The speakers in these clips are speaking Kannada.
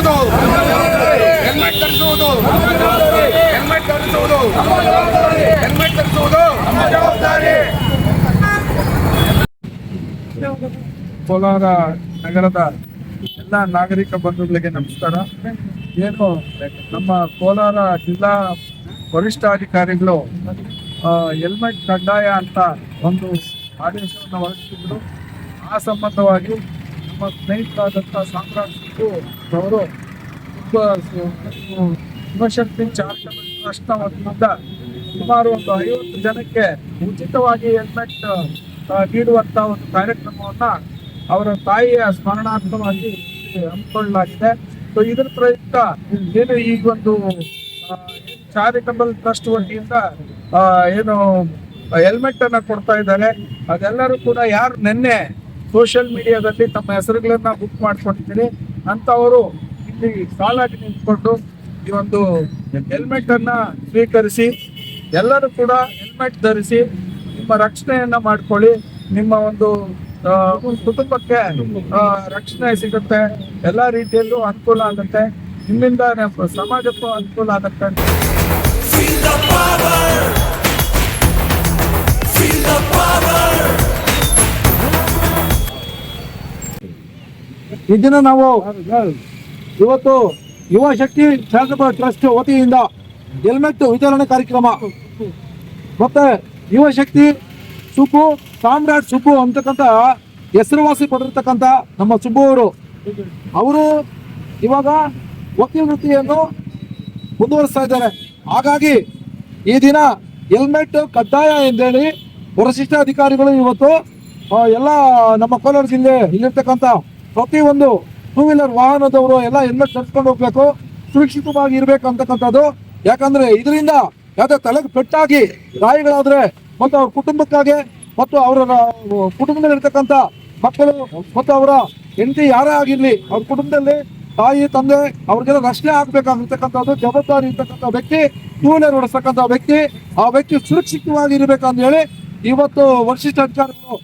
ಧರಿಸುವುದು ಹೆಲ್ಮೆಟ್ ಧರಿಸುವುದು. ಹೆಲ್ಮೆಟ್ ಧರಿಸುವುದು. ಹೆಲ್ಮೆಟ್ ಜವಾಬ್ದಾರಿ ಕೋಲಾರ ನಗರದ ಎಲ್ಲ ನಾಗರಿಕ ಬಂಧುಗಳಿಗೆ ನಮಸ್ಕಾರ. ಏನು ನಮ್ಮ ಕೋಲಾರ ಜಿಲ್ಲಾ ವರಿಷ್ಠಾಧಿಕಾರಿಗಳು ಹೆಲ್ಮೆಟ್ ಕಡ್ಡಾಯ ಅಂತ ಒಂದು ಆದೇಶವನ್ನು ಹೊರಡಿಸಿದ್ರು. ಆ ಸಂಬಂಧವಾಗಿ ನಮ್ಮ ಸ್ನೇಹಿತರಾದಂಥ ಅವರು ಅವರು ಶಿವಶಕ್ತಿ ಚಾರಿಟಬಲ್ ಟ್ರಸ್ಟ್ನ ವತಿಯಿಂದ ಸುಮಾರು ಒಂದು ಐವತ್ತು ಜನಕ್ಕೆ ಉಚಿತವಾಗಿ ಹೆಲ್ಮೆಟ್ ನೀಡುವಂಥ ಒಂದು ಕಾರ್ಯಕ್ರಮವನ್ನ ಅವರ ತಾಯಿಯ ಸ್ಮರಣಾರ್ಥವಾಗಿ ಹಮ್ಮಿಕೊಳ್ಳಲಾಗಿದೆ. ಸೊ ಇದರ ಪ್ರಯುಕ್ತ ಏನು ಈ ಒಂದು ಚಾರಿಟಬಲ್ ಟ್ರಸ್ಟ್ ವತಿಯಿಂದ ಏನು ಹೆಲ್ಮೆಟ್ ಅನ್ನ ಕೊಡ್ತಾ ಇದ್ದಾರೆ. ಅದೆಲ್ಲರೂ ಕೂಡ ಯಾರು ನಿನ್ನೆ ಸೋಷಿಯಲ್ ಮೀಡಿಯಾದಲ್ಲಿ ತಮ್ಮ ಹೆಸರುಗಳನ್ನ ಬುಕ್ ಮಾಡ್ಕೊಂಡಿದ್ದೀರಿ ಅಂಥವರು ಇಲ್ಲಿ ಸಾಲಾಗಿ ನಿಂತ್ಕೊಂಡು ಈ ಒಂದು ಹೆಲ್ಮೆಟ್ ಅನ್ನ ಸ್ವೀಕರಿಸಿ, ಎಲ್ಲರೂ ಕೂಡ ಹೆಲ್ಮೆಟ್ ಧರಿಸಿ ನಿಮ್ಮ ರಕ್ಷಣೆಯನ್ನ ಮಾಡ್ಕೊಳ್ಳಿ. ನಿಮ್ಮ ಒಂದು ಕುಟುಂಬಕ್ಕೆ ರಕ್ಷಣೆ ಸಿಗುತ್ತೆ. ಎಲ್ಲ ರೀತಿಯಲ್ಲೂ ಅನುಕೂಲ ಆಗುತ್ತೆ. ನಿಮ್ಮಿಂದ ನಮ್ಮ ಸಮಾಜಕ್ಕೂ ಅನುಕೂಲ ಆಗುತ್ತೆ. ಈ ದಿನ ನಾವು ಇವತ್ತು ಯುವ ಶಕ್ತಿ ಚಾರಿಟಬಲ್ ಟ್ರಸ್ಟ್ ವತಿಯಿಂದ ಹೆಲ್ಮೆಟ್ ವಿತರಣೆ ಕಾರ್ಯಕ್ರಮ. ಮತ್ತೆ ಯುವ ಶಕ್ತಿ ಸುಬ್ಬು, ಸಾಮ್ರಾಟ್ ಸುಬ್ಬು ಅಂತಕ್ಕಂಥ ಹೆಸರುವಾಸಿ ಪಡೆದಿರ್ತಕ್ಕಂಥ ನಮ್ಮ ಸುಬ್ಬು ಅವರು. ಅವರು ಇವಾಗ ವಕೀಲ ವೃತ್ತಿಯನ್ನು ಮುಂದುವರಿಸ್ತಾ ಇದ್ದಾರೆ. ಹಾಗಾಗಿ ಈ ದಿನ ಹೆಲ್ಮೆಟ್ ಕಡ್ಡಾಯ ಎಂದೇಳಿ ವರಿಷ್ಠ ಅಧಿಕಾರಿಗಳು ಇವತ್ತು ಎಲ್ಲ ನಮ್ಮ ಕೋಲಾರ ಜಿಲ್ಲೆ ಇಲ್ಲಿರ್ತಕ್ಕಂಥ ಪ್ರತಿಯೊಂದು ಟೂ ವೀಲರ್ ವಾಹನದವರು ಎಲ್ಲ ಹೆಲ್ಮೆಟ್ ಧರಿಸ್ಕೊಂಡು ಹೋಗ್ಬೇಕು, ಸುರಕ್ಷಿತವಾಗಿ ಇರಬೇಕು ಅಂತಕ್ಕಂಥದ್ದು. ಯಾಕಂದ್ರೆ ಇದರಿಂದ ಯಾವ್ದೇ ತಲೆಗೆ ಪೆಟ್ಟಾಗಿ ಗಾಯಗಳಾದ್ರೆ ಮತ್ತು ಅವ್ರ ಕುಟುಂಬಕ್ಕಾಗಿ ಮತ್ತು ಅವರ ಕುಟುಂಬದಲ್ಲಿ ಇರ್ತಕ್ಕಂಥ ಮಕ್ಕಳು ಮತ್ತು ಅವರ ಹೆಂಡತಿ ಯಾರೇ ಆಗಿರಲಿ, ಅವ್ರ ಕುಟುಂಬದಲ್ಲಿ ತಾಯಿ, ತಂದೆ ಅವ್ರಿಗೆಲ್ಲ ರಕ್ಷಣೆ ಆಗ್ಬೇಕಾಗಿರ್ತಕ್ಕಂಥದ್ದು, ಜವಾಬ್ದಾರಿ ಇರ್ತಕ್ಕಂಥ ವ್ಯಕ್ತಿ ಟೂ ವೀಲರ್ ಓಡಿಸ್ತಕ್ಕಂಥ ವ್ಯಕ್ತಿ, ಆ ವ್ಯಕ್ತಿ ಸುರಕ್ಷಿತವಾಗಿ ಇರಬೇಕಂತ ಹೇಳಿ ಇವತ್ತು ವರಿಷ್ಠ ಅಧಿಕಾರಿಗಳು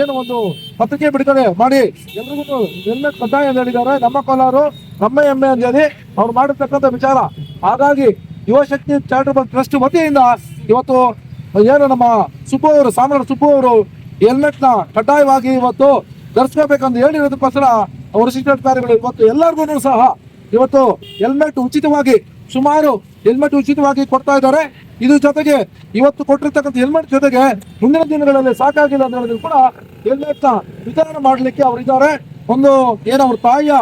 ಏನು ಒಂದು ಪತ್ರಿಕೆ ಬಿಡುಗಡೆ ಮಾಡಿ. ಎಲ್ರಿಗೂ ಹೆಲ್ಮೆಟ್ ಕಡ್ಡಾಯ ಅಂತ ಹೇಳಿದ್ದಾರೆ. ನಮ್ಮ ಕೋಲಾರು, ನಮ್ಮ ಹೆಮ್ಮೆ ಅಂತ ಹೇಳಿ ಅವ್ರು ಮಾಡಿರ್ತಕ್ಕಂಥ ವಿಚಾರ. ಹಾಗಾಗಿ ಯುವಶಕ್ತಿ ಚಾರಿಟಬಲ್ ಟ್ರಸ್ಟ್ ವತಿಯಿಂದ ಇವತ್ತು ಏನು ನಮ್ಮ ಸುಬ್ಬು ಅವರು, ಸಾಮ್ರಾಟ್ ಸುಬ್ಬು ಅವರು ಹೆಲ್ಮೆಟ್ನ ಕಡ್ಡಾಯವಾಗಿ ಇವತ್ತು ಧರಿಸ್ಕೋಬೇಕಂತ ಹೇಳಿರೋದಕ್ಕೋಸ್ಕರ ಅವರು ಶಿಕ್ಷಣಾಧಿಕಾರಿಗಳು ಇವತ್ತು ಎಲ್ಲರಿಗೂ ಸಹ. ಇವತ್ತು ಹೆಲ್ಮೆಟ್ ಉಚಿತವಾಗಿ ಸುಮಾರು ಹೆಲ್ಮೆಟ್ ಉಚಿತವಾಗಿ ಕೊಡ್ತಾ ಇದ್ದಾರೆ. ಇದ್ರ ಜೊತೆಗೆ ಇವತ್ತು ಕೊಟ್ಟಿರ್ತಕ್ಕಂಥ ಹೆಲ್ಮೆಟ್ ಜೊತೆಗೆ ಮುಂದಿನ ದಿನಗಳಲ್ಲಿ ಸಾಕಾಗಿಲ್ಲ ಅಂತ ಹೇಳಿದ್ರು ಕೂಡ ಹೆಲ್ಮೆಟ್ನ ವಿತರಣೆ ಮಾಡಲಿಕ್ಕೆ ಅವರಿದ್ದಾರೆ ಒಂದು ಏನು ಅವ್ರ ತಾಯಿಯ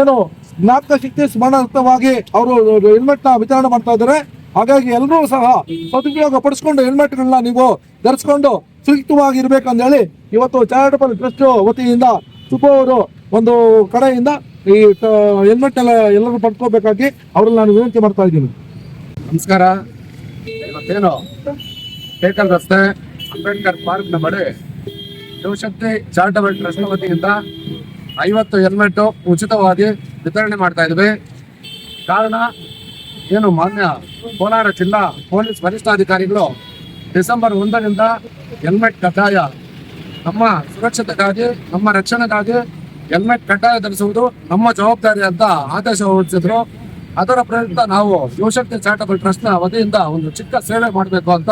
ಏನು ಜ್ಞಾಪಕ ಶಕ್ತಿ ಸ್ಮರಣಾರ್ಥವಾಗಿ ಅವರು ಹೆಲ್ಮೆಟ್ನ ವಿತರಣೆ ಮಾಡ್ತಾ ಇದ್ದಾರೆ. ಹಾಗಾಗಿ ಎಲ್ಲರೂ ಸಹ ಸದುಪಯೋಗ ಪಡಿಸ್ಕೊಂಡು ಹೆಲ್ಮೆಟ್ ಗಳನ್ನ ನೀವು ಧರಿಸ್ಕೊಂಡು ಸುರಕ್ಷಿತವಾಗಿ ಇರ್ಬೇಕಂತ ಹೇಳಿ ಇವತ್ತು ಚಾರಿಟಬಲ್ ಟ್ರಸ್ಟ್ ವತಿಯಿಂದ ಸುಬ್ಬು ಅವರು ಒಂದು ಕಡೆಯಿಂದ ಈ ಹೆಲ್ಮೆಟ್ ಎಲ್ಲ ಎಲ್ಲರೂ ಪಡ್ಕೋಬೇಕಾಗಿ ಅವ್ರಲ್ಲಿ ನಾನು ವಿನಂತಿ ಮಾಡ್ತಾ ಇದ್ದೀನಿ. ನಮಸ್ಕಾರ. ಇವತ್ತೇನು ಟೇಕಲ್ ರಸ್ತೆ ಅಂಬೇಡ್ಕರ್ ಪಾರ್ಕ್ನ ಬಳಿ ಶಿವಶಕ್ತಿ ಚಾರಿಟಬಲ್ ಟ್ರಸ್ಟ್ ವತಿಯಿಂದ ಐವತ್ತು ಹೆಲ್ಮೆಟ್ ಉಚಿತವಾಗಿ ವಿತರಣೆ ಮಾಡ್ತಾ ಇದ್ವಿ. ಕಾರಣ ಏನು ಮಾನ್ಯ ಕೋಲಾರ ಜಿಲ್ಲಾ ಪೊಲೀಸ್ ವರಿಷ್ಠಾಧಿಕಾರಿಗಳು ಡಿಸೆಂಬರ್ ಒಂದರಿಂದ ಹೆಲ್ಮೆಟ್ ಕಡ್ಡಾಯ ನಮ್ಮ ಸುರಕ್ಷತೆಗಾಗಿ, ನಮ್ಮ ರಕ್ಷಣೆಗಾಗಿ ಹೆಲ್ಮೆಟ್ ಕಡ್ಡಾಯ ಧರಿಸುವುದು ನಮ್ಮ ಜವಾಬ್ದಾರಿ ಅಂತ ಆದೇಶ ಹೊರಡಿಸಿದ್ರು. ಅದರ ಪ್ರಯುಕ್ತ ನಾವು ಯುವಶಕ್ತಿ ಚಾರಿಟಬಲ್ ಟ್ರಸ್ಟ್ನ ವತಿಯಿಂದ ಒಂದು ಚಿಕ್ಕ ಸೇವೆ ಮಾಡಬೇಕು ಅಂತ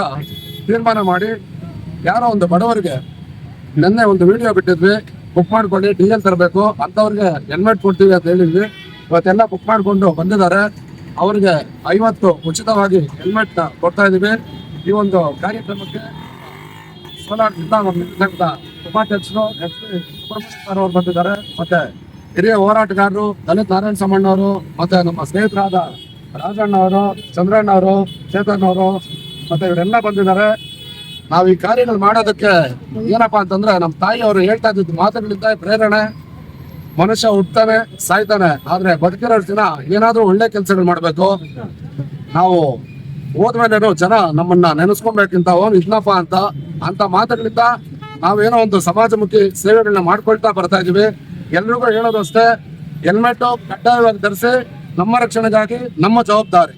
ತೀರ್ಮಾನ ಮಾಡಿ ಯಾರೋ ಒಂದು ಬಡವರಿಗೆ ನಿನ್ನೆ ಒಂದು ವಿಡಿಯೋ ಬಿಟ್ಟಿದ್ವಿ. ಬುಕ್ ಮಾಡ್ಕೊಂಡು ಡಿ ಎಲ್ ತರಬೇಕು. ಅಂತವ್ರಿಗೆ ಹೆಲ್ಮೆಟ್ ಕೊಡ್ತೀವಿ ಅಂತ ಹೇಳಿದ್ವಿ. ಇವತ್ತೆಲ್ಲ ಬುಕ್ ಮಾಡಿಕೊಂಡು ಬಂದಿದ್ದಾರೆ. ಅವರಿಗೆ ಐವತ್ತು ಉಚಿತವಾಗಿ ಹೆಲ್ಮೆಟ್ ಕೊಡ್ತಾ ಇದೀವಿ. ಈ ಒಂದು ಕಾರ್ಯಕ್ರಮಕ್ಕೆ ಸೋಲಾರ್ ಉಪಾಧ್ಯಕ್ಷರು ಎಸ್ ಪಿ ಸುಬ್ರಹ್ಮಣ್ಯ ಸರ್ ಅವರು ಬಂದಿದ್ದಾರೆ. ಮತ್ತೆ ಹಿರಿಯ ಹೋರಾಟಗಾರರು ದಲಿತ್ ನಾರಾಯಣ ಸಮ್ಮಣ್ಣವರು ಮತ್ತೆ ನಮ್ಮ ಸ್ನೇಹಿತರಾದ ರಾಜಣ್ಣ ಅವರು ಚಂದ್ರಣ್ಣ ಅವರು ಚೇತನ್ ಅವರು ಮತ್ತೆ ಇವರೆಲ್ಲ ಬಂದಿದ್ದಾರೆ. ನಾವು ಈ ಕಾರ್ಯಗಳು ಮಾಡೋದಕ್ಕೆ ಏನಪ್ಪಾ ಅಂತಂದ್ರೆ ನಮ್ಮ ತಾಯಿ ಅವರು ಹೇಳ್ತಾ ಇದ್ದಿದ್ದು ಮಾತುಗಳಿಂದ ಪ್ರೇರಣೆ. ಮನುಷ್ಯ ಹುಟ್ತಾನೆ ಸಾಯ್ತಾನೆ. ಆದ್ರೆ ಬದುಕಿರೋ ದಿನ ಏನಾದ್ರೂ ಒಳ್ಳೆ ಕೆಲಸಗಳು ಮಾಡಬೇಕು. ನಾವು ಹೋದ್ಮೇಲೆ ಜನ ನಮ್ಮನ್ನ ನೆನೆಸ್ಕೊಬೇಕಿಂತ ಓನ್ ಇದ್ನಪ್ಪ ಅಂತ ಅಂತ ಮಾತುಗಳಿಂದ ನಾವೇನೋ ಒಂದು ಸಮಾಜಮುಖಿ ಸೇವೆಗಳನ್ನ ಮಾಡ್ಕೊಳ್ತಾ ಬರ್ತಾ ಇದೀವಿ. ಎಲ್ರಿಗೂ ಹೇಳೋದು ಅಷ್ಟೇ ಹೆಲ್ಮೆಟ್ ಕಡ್ಡಾಯವಾಗಿ ಧರಿಸಿ ನಮ್ಮ ರಕ್ಷಣೆಗಾಗಿ ನಮ್ಮ ಜವಾಬ್ದಾರಿ.